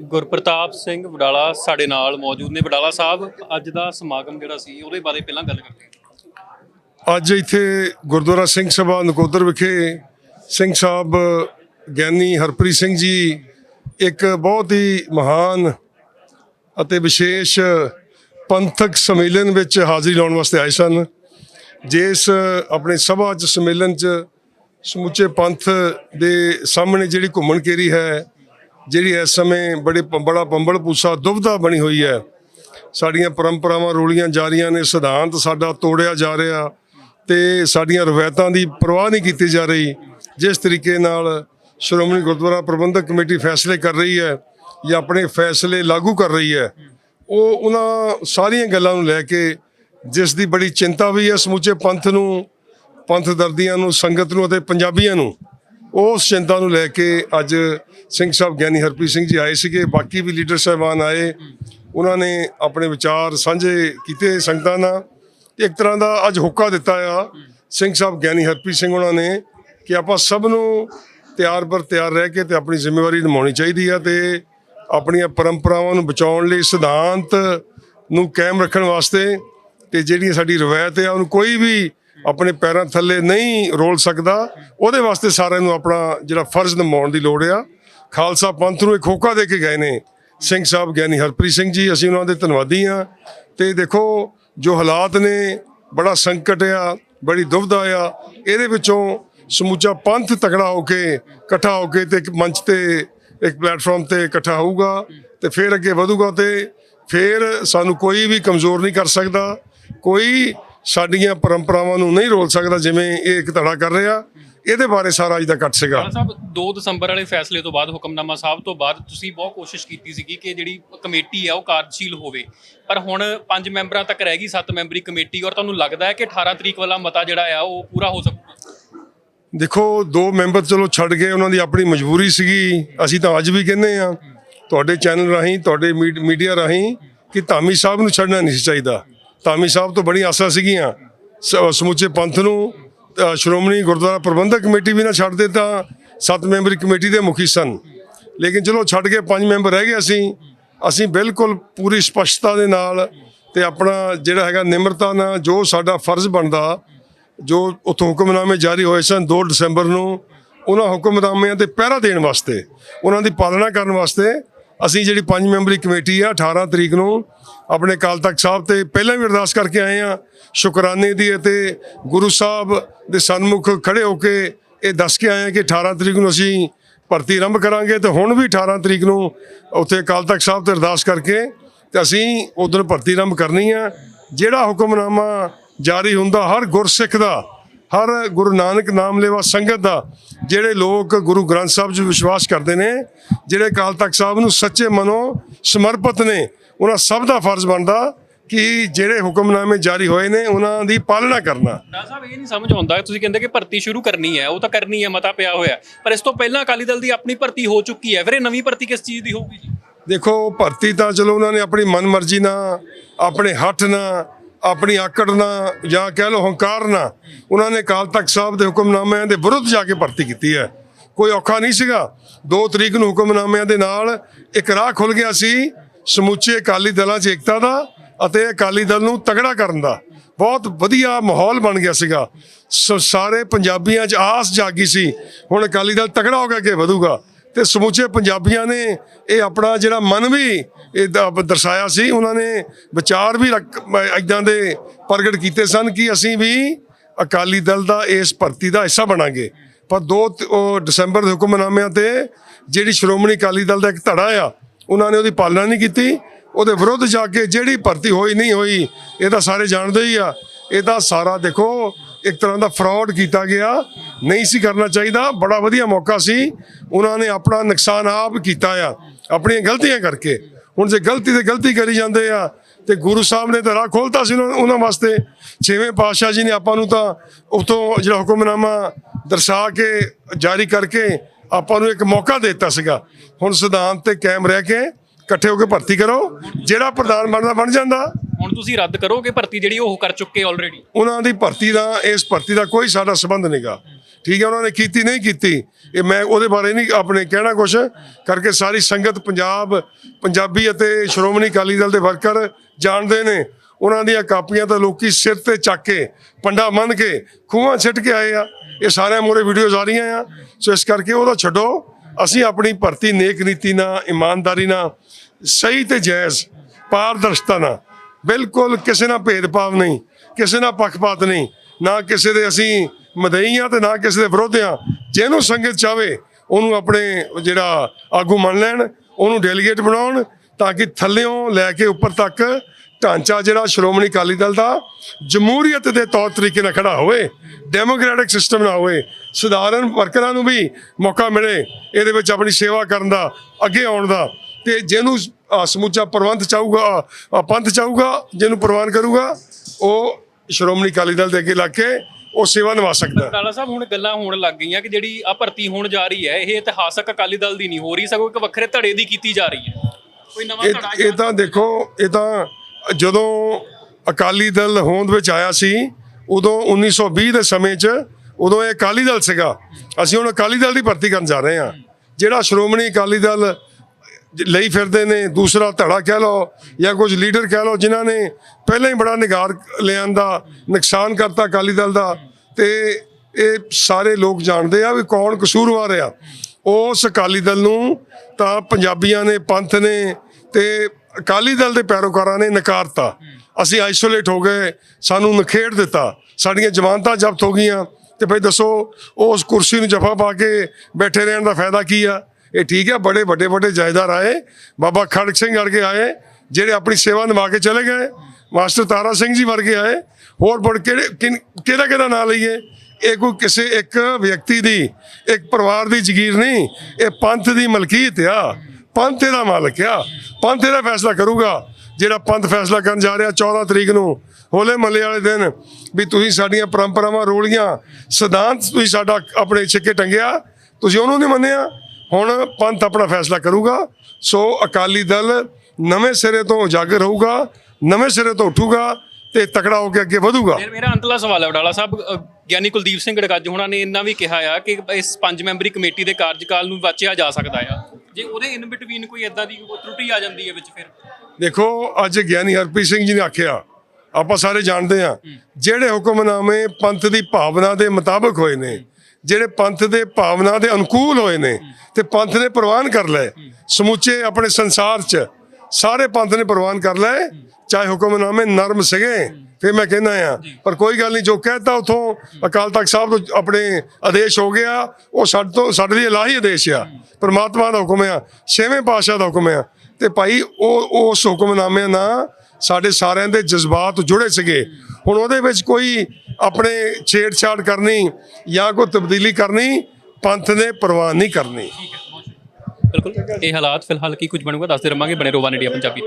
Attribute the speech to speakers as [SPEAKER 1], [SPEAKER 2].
[SPEAKER 1] ਗੁਰਪ੍ਰਤਾਪ ਸਿੰਘ ਵਡਾਲਾ ਸਾਡੇ ਨਾਲ ਮੌਜੂਦ ਨੇ। ਵਡਾਲਾ ਸਾਹਿਬ, ਅੱਜ ਦਾ ਸਮਾਗਮ ਜਿਹੜਾ ਸੀ, ਉਹਦੇ ਬਾਰੇ ਪਹਿਲਾਂ ਗੱਲ ਕਰਦੇ ਹਾਂ।
[SPEAKER 2] ਅੱਜ ਇੱਥੇ ਗੁਰਦੁਆਰਾ ਸਿੰਘ ਸਭਾ ਨਕੋਦਰ ਵਿਖੇ ਸਿੰਘ ਸਾਹਿਬ ਗਿਆਨੀ ਹਰਪ੍ਰੀਤ ਸਿੰਘ ਜੀ ਇੱਕ ਬਹੁਤ ਹੀ ਮਹਾਨ ਅਤੇ ਵਿਸ਼ੇਸ਼ ਪੰਥਕ ਸੰਮੇਲਨ ਵਿੱਚ ਹਾਜ਼ਰੀ ਲਾਉਣ ਵਾਸਤੇ ਆਏ ਸਨ। ਜਿਸ ਆਪਣੇ ਸਭਾ ਚ ਸੰਮੇਲਨ ਚ ਸਮੁੱਚੇ ਪੰਥ ਦੇ ਸਾਹਮਣੇ ਜਿਹੜੀ ਘੁੰਮਣ ਕੇਰੀ ਹੈ ਜਿਹੜੀ ਇਸ ਸਮੇਂ ਬੜੇ ਪ- ਬੜਾ ਪੰਬਲ ਪੂਸਾ ਦੁਬਦਾ ਬਣੀ ਹੋਈ ਹੈ। ਸਾਡੀਆਂ ਪਰੰਪਰਾਵਾਂ ਰੋਲੀਆਂ ਜਾ ਰਹੀਆਂ ਨੇ, ਸਿਧਾਂਤ ਸਾਡਾ ਤੋੜਿਆ ਜਾ ਰਿਹਾ ਤੇ ਸਾਡੀਆਂ ਰਵਾਇਤਾਂ ਦੀ ਪਰਵਾਹ ਨਹੀਂ ਕੀਤੀ ਜਾ ਰਹੀ। ਜਿਸ ਤਰੀਕੇ ਨਾਲ ਸ਼੍ਰੋਮਣੀ ਗੁਰਦੁਆਰਾ ਪ੍ਰਬੰਧਕ ਕਮੇਟੀ ਫੈਸਲੇ ਕਰ ਰਹੀ ਹੈ ਜਾਂ ਆਪਣੇ ਫੈਸਲੇ ਲਾਗੂ ਕਰ ਰਹੀ ਹੈ, ਉਹ ਉਹਨਾਂ ਸਾਰੀਆਂ ਗੱਲਾਂ ਨੂੰ ਲੈ ਕੇ ਜਿਸ ਦੀ ਬੜੀ ਚਿੰਤਾ ਵੀ ਹੈ, ਸਮੁੱਚੇ ਪੰਥ ਨੂੰ, ਪੰਥ ਦਰਦੀਆਂ ਨੂੰ, ਸੰਗਤ ਨੂੰ ਅਤੇ ਪੰਜਾਬੀਆਂ ਨੂੰ। ਉਸ ਚਿੰਤਾ ਨੂੰ ਲੈ ਕੇ ਅੱਜ ਸਿੰਘ ਸਾਹਿਬ ਗਿਆਨੀ ਹਰਪ੍ਰੀਤ ਸਿੰਘ ਜੀ ਆਏ ਸੀਗੇ, ਬਾਕੀ ਵੀ ਲੀਡਰ ਸਾਹਿਬਾਨ ਆਏ। ਉਹਨਾਂ ਨੇ ਆਪਣੇ ਵਿਚਾਰ ਸਾਂਝੇ ਕੀਤੇ ਸੰਗਤਾਂ ਨਾਲ। ਇੱਕ ਤਰ੍ਹਾਂ ਦਾ ਅੱਜ ਹੁੱਕਾ ਦਿੱਤਾ ਆ ਸਿੰਘ ਸਾਹਿਬ ਗਿਆਨੀ ਹਰਪ੍ਰੀਤ ਸਿੰਘ ਉਹਨਾਂ ਨੇ ਕਿ ਆਪਾਂ ਸਭ ਨੂੰ ਤਿਆਰ ਬਰ ਤਿਆਰ ਰਹਿ ਕੇ ਤੇ ਆਪਣੀ ਜ਼ਿੰਮੇਵਾਰੀ ਨਿਭਾਉਣੀ ਚਾਹੀਦੀ ਆ ਤੇ ਆਪਣੀਆਂ ਪਰੰਪਰਾਵਾਂ ਨੂੰ ਬਚਾਉਣ ਲਈ ਸਿਧਾਂਤ ਨੂੰ ਕਾਇਮ ਰੱਖਣ ਵਾਸਤੇ ਤੇ ਜਿਹੜੀ ਸਾਡੀ ਰਵਾਇਤ ਆ, ਉਹਨੂੰ ਕੋਈ ਵੀ ਆਪਣੇ ਪੈਰਾਂ ਥੱਲੇ ਨਹੀਂ ਰੋਲ ਸਕਦਾ, ਉਹਦੇ ਵਾਸਤੇ ਸਾਰਿਆਂ ਨੂੰ ਆਪਣਾ ਜਿਹੜਾ ਫਰਜ਼ ਨਿਭਾਉਣ ਦੀ ਲੋੜ ਆ। ਖਾਲਸਾ ਪੰਥ ਨੂੰ ਇੱਕ ਹੋਕਾ ਦੇ ਕੇ ਗਏ ਨੇ। ਸਿੰਘ ਸਾਹਿਬ ਗਿਆਨੀ ਹਰਪ੍ਰੀਤ ਸਿੰਘ ਜੀ, ਅਸੀਂ ਉਹਨਾਂ ਦੇ ਧੰਨਵਾਦੀ ਆ। ਤੇ ਦੇਖੋ, ਜੋ ਹਾਲਾਤ ਨੇ, ਬੜਾ ਸੰਕਟ ਆ, ਬੜੀ ਦੁਵਿਧਾ ਆ, ਇਹਦੇ ਵਿੱਚੋਂ ਸਮੁੱਚਾ ਪੰਥ ਤਕੜਾ ਹੋ ਕੇ, ਇਕੱਠਾ ਹੋ ਕੇ ਤੇ ਇੱਕ ਮੰਚ ਤੇ, ਇੱਕ ਪਲੇਟਫਾਰਮ ਤੇ ਇਕੱਠਾ ਹੋਊਗਾ ਤੇ ਫਿਰ ਅੱਗੇ ਵਧੂਗਾ ਤੇ ਫਿਰ ਸਾਨੂੰ ਕੋਈ ਵੀ ਕਮਜ਼ੋਰ ਨਹੀਂ ਕਰ ਸਕਦਾ। ਕੋਈ ਸਾਡੀਆਂ ਪਰੰਪਰਾਵਾਂ ਨੂੰ ਨਹੀਂ ਰੋਲ ਸਕਦਾ ਜਿਵੇਂ ਇਹ ਇੱਕ ਧੜਾ ਕਰ ਰਿਹਾ ਇਹਦੇ ਬਾਰੇ ਸਾਰਾ ਅੱਜ ਦਾ ਕੱਟ ਸੀਗਾ।
[SPEAKER 1] ਸਾਹਿਬ 2 ਦਸੰਬਰ ਵਾਲੇ ਫੈਸਲੇ ਤੋਂ ਬਾਅਦ ਹੁਕਮਨਾਮਾ ਸਾਹਿਬ ਤੋਂ ਬਾਅਦ ਤੁਸੀਂ ਬਹੁਤ ਕੋਸ਼ਿਸ਼ ਕੀਤੀ ਸੀਗੀ ਕਿ ਜਿਹੜੀ ਕਮੇਟੀ ਆ ਉਹ ਕਾਰਜਸ਼ੀਲ ਹੋਵੇ। ਪਰ ਹੁਣ 5 ਮੈਂਬਰਾਂ ਤੱਕ ਰਹਿ ਗਈ 7 ਮੈਂਬਰੀ ਕਮੇਟੀ ਔਰ ਤੁਹਾਨੂੰ ਲੱਗਦਾ ਹੈ ਕਿ 18 ਤਰੀਕ ਵਾਲਾ ਮਤਾ ਜਿਹੜਾ ਆ ਉਹ ਪੂਰਾ ਹੋ ਸਕੂਗਾ
[SPEAKER 2] ਦੇਖੋ ਦੋ ਮੈਂਬਰ ਚਲੋ ਛੱਡ ਗਏ ਉਹਨਾਂ ਦੀ ਆਪਣੀ ਮਜਬੂਰੀ ਸੀਗੀ। ਅਸੀਂ ਤਾਂ ਅੱਜ ਵੀ ਕਹਿੰਦੇ ਆ ਤੁਹਾਡੇ ਚੈਨਲ ਰਾਹੀਂ ਤੁਹਾਡੇ ਮੀਡ- ਮੀਡੀਆ ਰਾਹੀਂ ਕਿ ਧਾਮੀ ਸਾਹਿਬ ਨੂੰ ਛੱਡਣਾ ਨਹੀਂ ਚਾਹੀਦਾ। ਧਾਮੀ ਸਾਹਿਬ ਤੋਂ ਬੜੀ ਆਸਾਂ ਸੀਗੀਆਂ। ਸ- ਸਮੁੱਚੇ ਪੰਥ ਨੂੰ ਸ਼੍ਰੋਮਣੀ ਗੁਰਦੁਆਰਾ ਪ੍ਰਬੰਧਕ ਕਮੇਟੀ ਵੀ ਨਾ ਛੱਡਦੇ ਤਾਂ ਸੱਤ ਮੈਂਬਰੀ ਕਮੇਟੀ ਦੇ ਮੁਖੀ ਸਨ। ਲੇਕਿਨ ਚਲੋ ਛੱਡ ਕੇ ਪੰਜ ਮੈਂਬਰ ਰਹਿ ਗਏ ਅਸੀਂ। ਅਸੀਂ ਬਿਲਕੁਲ ਪੂਰੀ ਸਪਸ਼ਟਤਾ ਦੇ ਨਾਲ ਤੇ ਆਪਣਾ ਜਿਹੜਾ ਹੈਗਾ ਨਿਮਰਤਾ ਨਾਲ ਜੋ ਸਾਡਾ ਫਰਜ਼ ਬਣਦਾ, ਜੋ ਉਥੋਂ ਹੁਕਮਨਾਮੇ ਜਾਰੀ ਹੋਏ ਸਨ 2 ਦਸੰਬਰ ਨੂੰ, ਉਹਨਾਂ ਹੁਕਮਨਾਮਿਆਂ ਤੇ ਪਹਿਰਾ ਦੇਣ ਵਾਸਤੇ, ਉਹਨਾਂ ਦੀ ਪਾਲਣਾ ਕਰਨ ਵਾਸਤੇ ਅਸੀਂ ਜਿਹੜੀ ਪੰਜ ਮੈਂਬਰੀ ਕਮੇਟੀ ਆ 18 ਤਰੀਕ ਨੂੰ ਆਪਣੇ ਅਕਾਲ ਤਖਤ ਸਾਹਿਬ ਤੇ ਪਹਿਲਾਂ ਵੀ ਅਰਦਾਸ ਕਰਕੇ ਆਏ ਆ, ਸ਼ੁਕਰਾਨੇ ਦੀ ਅਤੇ ਗੁਰੂ ਸਾਹਿਬ ਦੇ ਸਨਮੁਖ ਖੜੇ ਹੋ ਕੇ ਇਹ ਦੱਸ ਕੇ ਆਏ ਆ ਕਿ 18 ਤਰੀਕ ਨੂੰ ਅਸੀਂ ਭਰਤੀ ਆਰੰਭ ਕਰਾਂਗੇ ਤੇ ਹੁਣ ਵੀ 18 ਤਰੀਕ ਨੂੰ ਉੱਥੇ ਅਕਾਲ ਤਖਤ ਸਾਹਿਬ ਤੇ ਅਰਦਾਸ ਕਰਕੇ ਤੇ ਅਸੀਂ ਉਦੋਂ ਭਰਤੀ ਆਰੰਭ ਕਰਨੀ ਆ। ਜਿਹੜਾ ਹੁਕਮਨਾਮਾ ਜਾਰੀ ਹੁੰਦਾ ਹਰ ਗੁਰਸਿੱਖ ਦਾ ਹਰ ਗੁਰੂ ਨਾਨਕ ਨਾਮ ਲੈਵਾ ਸੰਗਤ ਦਾ ਜਿਹੜੇ ਲੋਕ ਗੁਰੂ ਗ੍ਰੰਥ ਸਾਹਿਬ 'ਚ ਵਿਸ਼ਵਾਸ ਕਰਦੇ ਨੇ ਜਿਹੜੇ ਅਕਾਲ ਤਖਤ ਸਾਹਿਬ ਨੂੰ ਸੱਚੇ ਮਨੋਂ ਸਮਰਪਿਤ ਨੇ ਉਹਨਾਂ ਸਭ ਦਾ ਫਰਜ਼ ਬਣਦਾ ਕਿ ਜਿਹੜੇ ਹੁਕਮਨਾਮੇ ਜਾਰੀ ਹੋਏ ਨੇ ਉਹਨਾਂ ਦੀ ਪਾਲਣਾ ਕਰਨਾ
[SPEAKER 1] ਵਡਾਲਾ ਸਾਹਿਬ ਇਹ ਨਹੀਂ ਸਮਝ ਆਉਂਦਾ ਤੁਸੀਂ ਕਹਿੰਦੇ ਕਿ ਭਰਤੀ ਸ਼ੁਰੂ ਕਰਨੀ ਹੈ ਉਹ ਤਾਂ ਕਰਨੀ ਹੈ ਮਤਾ ਪਿਆ ਹੋਇਆ। ਪਰ ਇਸ ਤੋਂ ਪਹਿਲਾਂ ਅਕਾਲੀ ਦਲ ਦੀ ਆਪਣੀ ਭਰਤੀ ਹੋ ਚੁੱਕੀ ਹੈ ਫਿਰ ਇਹ ਨਵੀਂ ਭਰਤੀ ਕਿਸ ਚੀਜ਼ ਦੀ ਹੋਊਗੀ ਜੀ
[SPEAKER 2] ਦੇਖੋ ਭਰਤੀ ਤਾਂ ਚਲੋ ਉਹਨਾਂ ਨੇ ਆਪਣੀ ਮਨਮਰਜ਼ੀ ਨਾਲ ਆਪਣੇ ਹੱਥ ਨਾਲ ਆਪਣੀ ਆਕੜ ਨਾਲ ਜਾਂ ਕਹਿ ਲਓ ਹੰਕਾਰ ਨਾਲ ਉਹਨਾਂ ਨੇ ਅਕਾਲ ਤਖਤ ਸਾਹਿਬ ਦੇ ਹੁਕਮਨਾਮਿਆਂ ਦੇ ਵਿਰੁੱਧ ਜਾ ਕੇ ਭਰਤੀ ਕੀਤੀ ਹੈ। ਕੋਈ ਔਖਾ ਨਹੀਂ ਸੀਗਾ। 2 ਤਰੀਕ ਨੂੰ ਹੁਕਮਨਾਮਿਆਂ ਦੇ ਨਾਲ ਇੱਕ ਰਾਹ ਖੁੱਲ ਗਿਆ ਸੀ ਸਮੁੱਚੇ ਅਕਾਲੀ ਦਲਾਂ 'ਚ ਏਕਤਾ ਦਾ ਅਤੇ ਅਕਾਲੀ ਦਲ ਨੂੰ ਤਗੜਾ ਕਰਨ ਦਾ। ਬਹੁਤ ਵਧੀਆ ਮਾਹੌਲ ਬਣ ਗਿਆ ਸੀਗਾ। ਸ- ਸਾਰੇ ਪੰਜਾਬੀਆਂ 'ਚ ਆਸ ਜਾਗੀ ਸੀ। ਹੁਣ ਅਕਾਲੀ ਦਲ ਤਗੜਾ ਹੋ ਗਿਆ ਕਿ ਵਧੂਗਾ। ਤੇ ਸਮੁੱਚੇ ਪੰਜਾਬੀਆਂ ਨੇ ਇਹ ਆਪਣਾ ਜਿਹੜਾ ਮਨ ਵੀ ਇਹ ਦਰਸਾਇਆ ਸੀ, ਉਹਨਾਂ ਨੇ ਵਿਚਾਰ ਵੀ ਇਦਾਂ ਦੇ ਪ੍ਰਗਟ ਕੀਤੇ ਸਨ ਕਿ ਅਸੀਂ ਵੀ ਅਕਾਲੀ ਦਲ ਦਾ ਇਸ ਭਰਤੀ ਦਾ ਹਿੱਸਾ ਬਣਾਂਗੇ। ਪਰ 2 ਦਸੰਬਰ ਦੇ ਹੁਕਮਨਾਮਿਆਂ ਤੇ ਜਿਹੜੀ ਸ਼੍ਰੋਮਣੀ ਅਕਾਲੀ ਦਲ ਦਾ ਇੱਕ ਧੜਾ ਆ, ਉਹਨਾਂ ਨੇ ਉਹਦੀ ਪਾਲਣਾ ਨਹੀਂ ਕੀਤੀ। ਉਹਦੇ ਵਿਰੁੱਧ ਜਾ ਕੇ ਜਿਹੜੀ ਭਰਤੀ ਹੋਈ ਨਹੀਂ ਹੋਈ, ਇਹ ਤਾਂ ਸਾਰੇ ਜਾਣਦੇ ਹੀ ਆ। ਇਹ ਤਾਂ ਸਾਰਾ ਦੇਖੋ ਇੱਕ ਤਰ੍ਹਾਂ ਦਾ ਫਰਾਡ ਕੀਤਾ ਗਿਆ। ਨਹੀਂ ਸੀ ਕਰਨਾ ਚਾਹੀਦਾ। ਬੜਾ ਵਧੀਆ ਮੌਕਾ ਸੀ। ਉਹਨਾਂ ਨੇ ਆਪਣਾ ਨੁਕਸਾਨ ਆਪ ਕੀਤਾ ਆ। ਆਪਣੀਆਂ ਗਲਤੀਆਂ ਕਰਕੇ। ਹੁਣ ਜੇ ਗਲਤੀ ਤੇ ਗਲਤੀ ਕਰੀ ਜਾਂਦੇ ਆ, ਤੇ ਗੁਰੂ ਸਾਹਿਬ ਨੇ ਤਾਂ ਰਾਹ ਖੋਲਤਾ ਸੀ ਉਹਨਾਂ ਉਹਨਾਂ ਵਾਸਤੇ। ਛੇਵੇਂ ਪਾਤਸ਼ਾਹ ਜੀ ਨੇ ਆਪਾਂ ਨੂੰ ਤਾਂ ਉਤੋਂ ਜਿਹੜਾ ਹੁਕਮਨਾਮਾ ਦਰਸਾ ਕੇ, ਜਾਰੀ ਕਰਕੇ ਆਪਾਂ ਨੂੰ ਇੱਕ ਮੌਕਾ ਦੇ ਦਿੱਤਾ ਸੀਗਾ। ਹੁਣ ਸਿਧਾਂਤ ਤੇ ਕਾਇਮ ਰਹਿ ਕੇ ਇਕੱਠੇ ਹੋ ਕੇ ਭਰਤੀ ਕਰੋ। ਜਿਹੜਾ ਪ੍ਰਧਾਨ ਬਣਦਾ ਬਣ ਜਾਂਦਾ।
[SPEAKER 1] ਹੁਣ ਤੁਸੀਂ ਰੱਦ ਕਰੋਗੇ ਭਰਤੀ ਜਿਹੜੀ ਉਹ ਕਰ ਚੁੱਕੇ ਆਲਰੇਡੀ
[SPEAKER 2] ਉਹਨਾਂ ਦੀ ਭਰਤੀ ਦਾ, ਇਸ ਭਰਤੀ ਦਾ ਕੋਈ ਸਾਡਾ ਸੰਬੰਧ ਨਹੀਂਗਾ। ਠੀਕ ਹੈ, ਉਹਨਾਂ ਨੇ ਕੀਤੀ, ਨਹੀਂ ਕੀਤੀ, ਇਹ ਮੈਂ ਉਹਦੇ ਬਾਰੇ ਨਹੀਂ ਆਪਣੇ ਕਹਿਣਾ ਕੁਛ। ਕਰਕੇ ਸਾਰੀ ਸੰਗਤ ਪੰਜਾਬ, ਪੰਜਾਬੀ ਅਤੇ ਸ਼੍ਰੋਮਣੀ ਅਕਾਲੀ ਦਲ ਦੇ ਵਰਕਰ ਜਾਣਦੇ ਨੇ। ਉਹਨਾਂ ਦੀਆਂ ਕਾਪੀਆਂ ਤਾਂ ਲੋਕੀ ਸਿਰ ਤੇ ਚੱਕ ਕੇ, ਪੰਡਾ ਮੰਨ ਕੇ, ਖੂਹਾਂ ਛਿੱਟ ਕੇ ਆਏ ਆ। ਇਹ ਸਾਰਿਆਂ ਮੂਹਰੇ ਵੀਡੀਓਜ਼ ਆ ਰਹੀਆਂ ਆ। ਸੋ ਇਸ ਕਰਕੇ ਉਹਦਾ ਛੱਡੋ। ਅਸੀਂ ਆਪਣੀ ਭਰਤੀ ਨੇਕ ਨੀਤੀ ਨਾਲ, ਇਮਾਨਦਾਰੀ ਨਾਲ, ਸਹੀ ਤੇ ਜਾਇਜ਼, ਪਾਰਦਰਸ਼ਤਾ ਨਾਲ ਬਿਲਕੁਲ ਕਿਸੇ ਨਾਲ ਭੇਦਭਾਵ ਨਹੀਂ, ਕਿਸੇ ਨਾਲ ਪੱਖਪਾਤ ਨਹੀਂ, ਨਾ ਕਿਸੇ ਦੇ ਅਸੀਂ ਮਦਈ ਆ ਤੇ ਨਾ ਕਿਸੇ ਦੇ ਵਿਰੋਧ ਆ ਜਿਹਨੂੰ ਸੰਗਤ ਚਾਵੇ ਉਹਨੂੰ ਆਪਣੇ ਜਿਹੜਾ ਆਗੂ ਮੰਨ ਲੈਣ, ਉਹਨੂੰ ਡੈਲੀਗੇਟ ਬਣਾਉਣ ਤਾਂ ਕਿ ਥੱਲਿਓਂ ਲੈ ਕੇ ਉੱਪਰ ਤੱਕ ਢਾਂਚਾ ਜਿਹੜਾ ਸ਼੍ਰੋਮਣੀ ਅਕਾਲੀ ਦਲ ਦਾ ਜਮਹੂਰੀਅਤ ਦੇ ਤੌਰ ਤਰੀਕੇ ਨਾਲ ਖੜਾ ਹੋਵੇ ਡੈਮੋਕ੍ਰੈਟਿਕ ਸਿਸਟਮ ਨਾ ਹੋਵੇ, ਸਧਾਰਨ ਵਰਕਰਾਂ ਨੂੰ ਵੀ ਮੌਕਾ ਮਿਲੇ, ਇਹਦੇ ਵਿੱਚ ਆਪਣੀ ਸੇਵਾ ਕਰਨ ਦਾ, ਅੱਗੇ ਆਉਣ ਦਾ। ਤੇ ਜਿਹਨੂੰ ਸਮੁੱਚਾ ਪ੍ਰਬੰਧ ਚਾਹੂਗਾ ਪੰਥ ਚਾਹੂਗਾ ਜਿਹਨੂੰ ਪ੍ਰਵਾਨ ਕਰੂਗਾ ਉਹ ਸ਼੍ਰੋਮਣੀ ਅਕਾਲੀ ਦਲ ਦੇ ਅੱਗੇ ਲੱਗ ਕੇ ਉਹ ਸੇਵਾ ਨਿਭਾ ਸਕਦਾ ਹੈ।
[SPEAKER 1] ਡਾਲਾ ਸਾਹਿਬ ਹੁਣ ਗੱਲਾਂ ਹੋਣ ਲੱਗ ਗਈਆਂ ਕਿ ਜਿਹੜੀ ਆ ਭਰਤੀ ਹੋਣ ਜਾ ਰਹੀ ਹੈ ਇਹ ਇਤਿਹਾਸਕ ਅਕਾਲੀ ਦਲ ਦੀ ਨਹੀਂ ਹੋ ਰਹੀ ਸਗੋਂ ਇੱਕ ਵੱਖਰੇ ਧੜੇ ਦੀ ਕੀਤੀ ਜਾ ਰਹੀ ਹੈ। ਕੋਈ ਨਵਾਂ ਧੜਾ
[SPEAKER 2] ਇਹ ਤਾਂ ਦੇਖੋ ਇਹ ਤਾਂ ਜਦੋਂ ਅਕਾਲੀ ਦਲ ਹੋਂਦ ਵਿੱਚ ਆਇਆ ਸੀ ਉਦੋਂ 1920 ਦੇ ਸਮੇਂ 'ਚ ਉਦੋਂ ਇਹ ਅਕਾਲੀ ਦਲ ਸੀਗਾ। ਅਸੀਂ ਹੁਣ ਅਕਾਲੀ ਦਲ ਦੀ ਭਰਤੀ ਕਰਨ ਜਾ ਰਹੇ ਹਾਂ। ਜਿਹੜਾ ਸ਼੍ਰੋਮਣੀ ਅਕਾਲੀ ਦਲ ਲਈ ਫਿਰਦੇ ਨੇ। ਦੂਸਰਾ ਧੜਾ ਕਹਿ ਲਓ ਜਾਂ ਕੁਝ ਲੀਡਰ ਕਹਿ ਲਓ ਜਿਨ੍ਹਾਂ ਨੇ ਪਹਿਲਾਂ ਹੀ ਬੜਾ ਨਿਗਾਰ ਲਿਆਂਦਾ ਨੁਕਸਾਨ ਕਰਤਾ ਅਕਾਲੀ ਦਲ ਦਾ। ਤੇ ਇਹ ਸਾਰੇ ਲੋਕ ਜਾਣਦੇ ਆ ਵੀ ਕੌਣ ਕਸੂਰਵਾਰ ਆ। ਉਸ ਅਕਾਲੀ ਦਲ ਨੂੰ ਤਾਂ ਪੰਜਾਬੀਆਂ ਨੇ, ਪੰਥ ਨੇ ਤੇ ਅਕਾਲੀ ਦਲ ਦੇ ਪੈਰੋਕਾਰਾਂ ਨੇ ਨਕਾਰਤਾ। ਅਸੀਂ ਆਈਸੋਲੇਟ ਹੋ ਗਏ, ਸਾਨੂੰ ਨਖੇੜ ਦਿੱਤਾ। ਸਾਡੀਆਂ ਜ਼ਮਾਨਤਾਂ ਜ਼ਬਤ ਹੋ ਗਈਆਂ। ਤੇ ਭਈ ਦੱਸੋ, ਉਸ ਕੁਰਸੀ ਨੂੰ ਜਫਾ ਪਾ ਕੇ ਬੈਠੇ ਰਹਿਣ ਦਾ ਫਾਇਦਾ ਕੀ ਆ? ਇਹ ਠੀਕ ਹੈ, ਬੜੇ ਵੱਡੇ ਵੱਡੇ ਜਾਇਦਾਰ ਆਏ। ਬਾਬਾ ਖੜਕ ਸਿੰਘ ਵਰਗੇ ਆਏ, ਜਿਹੜੇ ਆਪਣੀ ਸੇਵਾ ਨਿਭਾ ਕੇ ਚਲੇ ਗਏ। ਮਾਸਟਰ ਤਾਰਾ ਸਿੰਘ ਜੀ ਵਰਗੇ ਆਏ। ਹੋਰ ਬੜ ਕਿਹੜੇ ਕਿਨ- ਕਿਹੜਾ ਕਿਹੜਾ ਨਾਂ ਲਈਏ? ਇਹ ਕੋਈ ਕਿਸੇ ਇੱਕ ਵਿਅਕਤੀ ਦੀ, ਇੱਕ ਪਰਿਵਾਰ ਦੀ ਜ਼ਗੀਰ ਨਹੀਂ। ਇਹ ਪੰਥ ਦੀ ਮਲਕੀਅਤ ਆ। ਪੰਥ ਇਹਦਾ ਮਾਲਕ ਆ। ਪੰਥ ਇਹਦਾ ਫੈਸਲਾ ਕਰੂਗਾ। ਜਿਹੜਾ ਪੰਥ ਫੈਸਲਾ ਕਰਨ ਜਾ ਰਿਹਾ 14 ਤਰੀਕ ਨੂੰ, ਹੋਲੇ ਮਹੱਲੇ ਵਾਲੇ ਦਿਨ, ਵੀ ਤੁਸੀਂ ਸਾਡੀਆਂ ਪਰੰਪਰਾਵਾਂ ਰੋਲੀਆਂ, ਸਿਧਾਂਤ ਤੁਸੀਂ ਸਾਡਾ ਆਪਣੇ ਛਿੱਕੇ ਟੰਗਿਆ, ਤੁਸੀਂ ਉਹਨੂੰ ਨਹੀਂ ਮੰਨਿਆ। ਹੁਣ ਪੰਥ ਆਪਣਾ ਫੈਸਲਾ ਕਰੂਗਾ। ਸੋ ਅਕਾਲੀ ਦਲ ਨਵੇਂ ਸਿਰੇ ਤੋਂ ਉਜਾਗਰ ਹੋਊਗਾ ਨਵੇਂ ਸਿਰੇ ਤੋਂ ਉੱਠੂਗਾ ਤੇ ਤਕੜਾ ਹੋ ਕੇ ਅੱਗੇ ਵਧੂਗਾ।
[SPEAKER 1] ਮੇਰਾ- ਮੇਰਾ ਅੰਤਲਾ ਸਵਾਲ ਹੈ ਵਡਾਲਾ ਸਾਹਿਬ ਗਿਆਨੀ ਕੁਲਦੀਪ ਸਿੰਘ ਗੜਗੱਜ ਹੋਣਾ ਨੇ ਇੰਨਾ ਵੀ ਕਿਹਾ ਆ ਕਿ ਇਸ ਪੰਜ ਮੈਂਬਰੀ ਕਮੇਟੀ ਦੇ ਕਾਰਜਕਾਲ ਨੂੰ ਬਚਿਆ ਜਾ ਸਕਦਾ ਆ। ਜੇ ਉਹਦੇ ਇਨ ਬਿਟਵੀਨ ਕੋਈ ਇਦਾਂ ਦੀ ਤਰੁੱਟੀ ਆ ਜਾਂਦੀ ਹੈ ਵਿੱਚ ਫਿਰ?
[SPEAKER 2] ਦੇਖੋ ਅੱਜ ਗਿਆਨੀ ਹਰਪ੍ਰੀਤ ਸਿੰਘ ਜੀ ਨੇ ਆਖਿਆ ਆਪਾਂ ਸਾਰੇ ਜਾਣਦੇ ਆ ਜਿਹੜੇ ਹੁਕਮਨਾਮੇ ਪੰਥ ਦੀ ਭਾਵਨਾ ਦੇ ਮੁਤਾਬਕ ਹੋਏ ਨੇ ਜਿਹੜੇ ਪੰਥ ਦੇ ਭਾਵਨਾ ਦੇ ਅਨੁਕੂਲ ਹੋਏ ਨੇ ਤੇ ਪੰਥ ਨੇ ਪ੍ਰਵਾਨ ਕਰ ਲਏ। ਸਮੁੱਚੇ ਆਪਣੇ ਸੰਸਾਰ 'ਚ ਸਾਰੇ ਪੰਥ ਨੇ ਪ੍ਰਵਾਨ ਕਰ ਲਏ। ਚਾਹੇ ਹੁਕਮਨਾਮੇ ਨਰਮ ਸੀਗੇ, ਫਿਰ ਮੈਂ ਕਹਿੰਦਾ ਆ ਪਰ ਕੋਈ ਗੱਲ ਨਹੀਂ, ਜੋ ਕਹਿਤਾ ਉਥੋਂ ਅਕਾਲ ਤਖਤ ਸਾਹਿਬ ਤੋਂ ਆਪਣੇ ਆਦੇਸ਼ ਹੋ ਗਿਆ, ਉਹ ਸਾਡੇ ਤੋਂ ਸਾਡੇ ਲਈ ਇਲਾਹੀ ਆਦੇਸ਼ ਆ। ਪਰਮਾਤਮਾ ਦਾ ਹੁਕਮ ਆ, ਛੇਵੇਂ ਪਾਤਸ਼ਾਹ ਦਾ ਹੁਕਮ ਆ। ਤੇ ਭਾਈ, ਉਹ ਉਸ ਹੁਕਮਨਾਮੇ ਨਾਲ ਸਾਡੇ ਸਾਰਿਆਂ ਦੇ ਜਜ਼ਬਾਤ ਜੁੜੇ ਸੀਗੇ। ਹੁਣ ਉਹਦੇ ਵਿੱਚ ਕੋਈ ਆਪਣੇ ਛੇੜਛਾੜ ਕਰਨੀ ਜਾਂ ਕੋਈ ਤਬਦੀਲੀ ਕਰਨੀ, ਪੰਥ ਨੇ ਪ੍ਰਵਾਨ ਨਹੀਂ ਕਰਨੀ।
[SPEAKER 1] ਬਿਲਕੁਲ। ਇਹ ਹਾਲਾਤ ਫਿਲਹਾਲ ਕੀ ਕੁਝ ਬਣੂਗਾ, ਦੱਸਦੇ ਰਵਾਂਗੇ। ਬਣੇ ਰੋਵਾਨ ਇੰਡੀਆ ਪੰਜਾਬੀ।